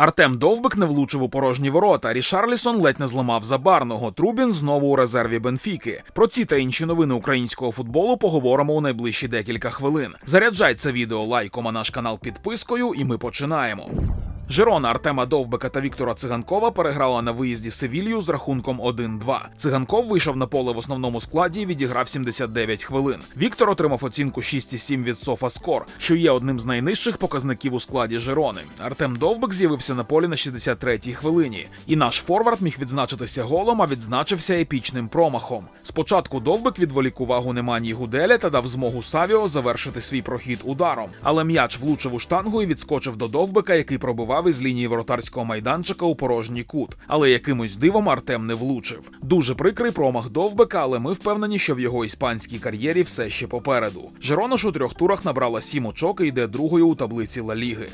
Артем Довбик не влучив у порожні ворота. Рішарлісон ледь не зламав забарного. Трубін знову у резерві Бенфіки. Про ці та інші новини українського футболу поговоримо у найближчі декілька хвилин. Заряджай це відео лайком, а наш канал підпискою, і ми починаємо. Жирона Артема Довбика та Віктора Циганкова переграла на виїзді Севілью з рахунком 1-2. Циганков вийшов на поле в основному складі і відіграв 79 хвилин. Віктор отримав оцінку 6,7 від Софаскор, що є одним з найнижчих показників у складі Жирони. Артем Довбик з'явився на полі на 63-й хвилині, і наш форвард міг відзначитися голом, а відзначився епічним промахом. Спочатку Довбик відволік увагу Неманії Гуделя та дав змогу Савіо завершити свій прохід ударом. Але м'яч влучив у штангу і відскочив до Довбика, який пробивав із лінії воротарського майданчика у порожній кут. Але якимось дивом Артем не влучив. Дуже прикрий промах Довбика, але ми впевнені, що в його іспанській кар'єрі все ще попереду. Жирона ж у трьох турах набрала сім очок і йде другою у таблиці Ла Ліги.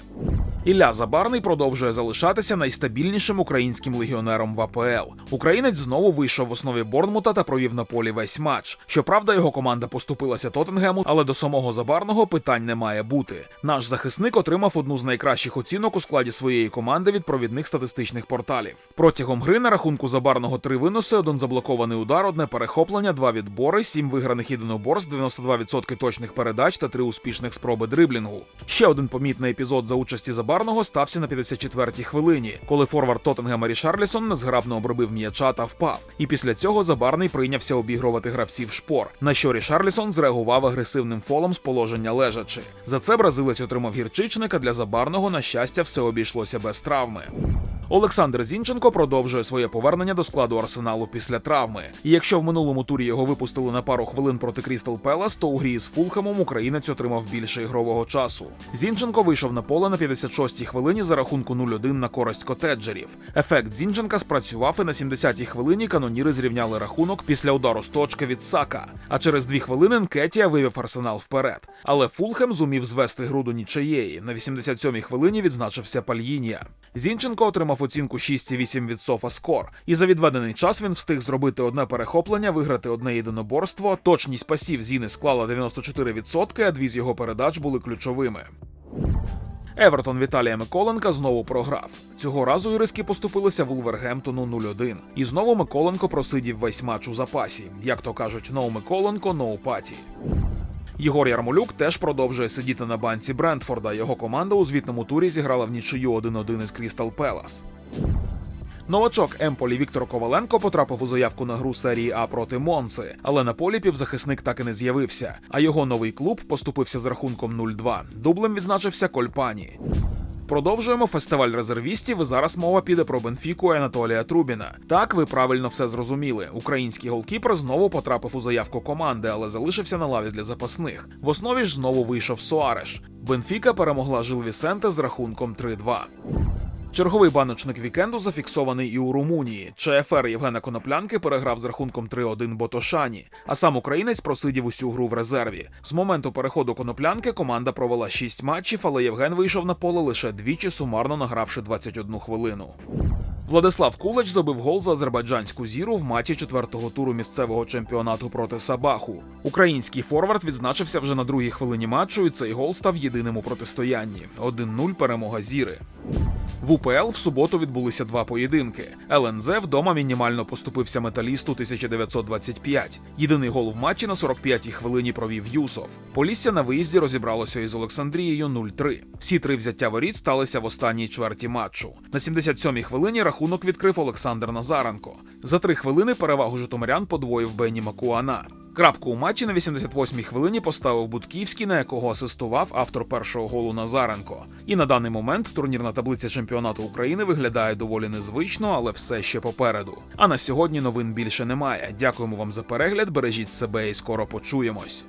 Ілля Забарний продовжує залишатися найстабільнішим українським легіонером в АПЛ. Українець знову вийшов в основі Борнмута та провів на полі весь матч. Щоправда, його команда поступилася Тоттенгему, але до самого Забарного питань не має бути. Наш захисник отримав одну з найкращих оцінок у складі своєї команди від провідних статистичних порталів. Протягом гри на рахунку Забарного три виноси, один заблокований удар, одне перехоплення, два відбори, сім виграних єдиноборств, 92% точних передач та три успішних спроби дриблінгу. Ще один помітний епізод за участі Забарного стався на 54-й хвилині, коли форвард Тоттенгема Рішарлісон незграбно обробив м'яча та впав. І після цього Забарний прийнявся обігрувати гравців шпор. На що Рішарлісон зреагував агресивним фолом з положення лежачи. За це бразилець отримав гірчичника. Для Забарного на щастя все обійшлося без травми. Олександр Зінченко продовжує своє повернення до складу арсеналу після травми. І якщо в минулому турі його випустили на пару хвилин проти Крістал Пелас, то у грі з Фулхемом українець отримав більше ігрового часу. Зінченко вийшов на поле на 56-й хвилині за рахунку 0-1 на користь котеджерів. Ефект Зінченка спрацював і на 70-й хвилині каноніри зрівняли рахунок після удару з точки від Сака. А через дві хвилини Нкетія вивів арсенал вперед. Але Фулхем зумів звести гру до нічиєї. На 87-й хвилині відзначився Пальїнія. Зінченко отримав оцінку 6,8 від Скор, і за відведений час він встиг зробити одне перехоплення, виграти одне єдиноборство. Точність пасів Зіни склала 94%, а дві з його передач були ключовими. Евертон Віталія Миколенка знову програв. Цього разу іриски поступилися Вулвергемптону 0-1. І знову Миколенко просидів весь матч у запасі. Як то кажуть, no Миколенко, no паті. Єгор Ярмолюк теж продовжує сидіти на банці Брентфорда. Його команда у звітному турі зіграла в нічию 1-1 із Крістал Пелас. Новачок Емполі Віктор Коваленко потрапив у заявку на гру серії А проти Монци, але на полі півзахисник так і не з'явився. А його новий клуб поступився з рахунком 0-2. Дублем відзначився Кольпані. Продовжуємо фестиваль резервістів. і Зараз мова піде про Бенфіку і Анатолія Трубіна. Так, ви правильно все зрозуміли. Український голкіпер знову потрапив у заявку команди, але залишився на лаві для запасних. В основі ж знову вийшов Суареш. Бенфіка перемогла Жил Вісенте з рахунком 3-2. Черговий баночник вікенду зафіксований і у Румунії. ЧФР Євгена Коноплянки переграв з рахунком 3-1 Ботошані, а сам українець просидів усю гру в резерві. З моменту переходу коноплянки команда провела 6 матчів, але Євген вийшов на поле лише двічі, сумарно награвши 21 хвилину. Владислав Кулач забив гол за азербайджанську зіру в матчі четвертого туру місцевого чемпіонату проти Сабаху. Український форвард відзначився вже на другій хвилині матчу, і цей гол став єдиним у протистоянні. 1-0 перемога зіри. В УПЛ в суботу відбулися два поєдинки. ЛНЗ вдома мінімально поступився металісту 1925. Єдиний гол в матчі на 45-й хвилині провів Юсов. Полісся на виїзді розібралося із Олександрією 0-3. Всі три взяття воріт сталися в останній чверті матчу. На 77-й хвилині рахунок відкрив Олександр Назаренко. За три хвилини перевагу житомирян подвоїв Бенні Макуана. Крапку у матчі на 88-й хвилині поставив Будківський, на якого асистував автор першого голу Назаренко. І на даний момент турнірна таблиця чемпіонату України виглядає доволі незвично, але все ще попереду. А на сьогодні новин більше немає. Дякуємо вам за перегляд. Бережіть себе і скоро почуємось.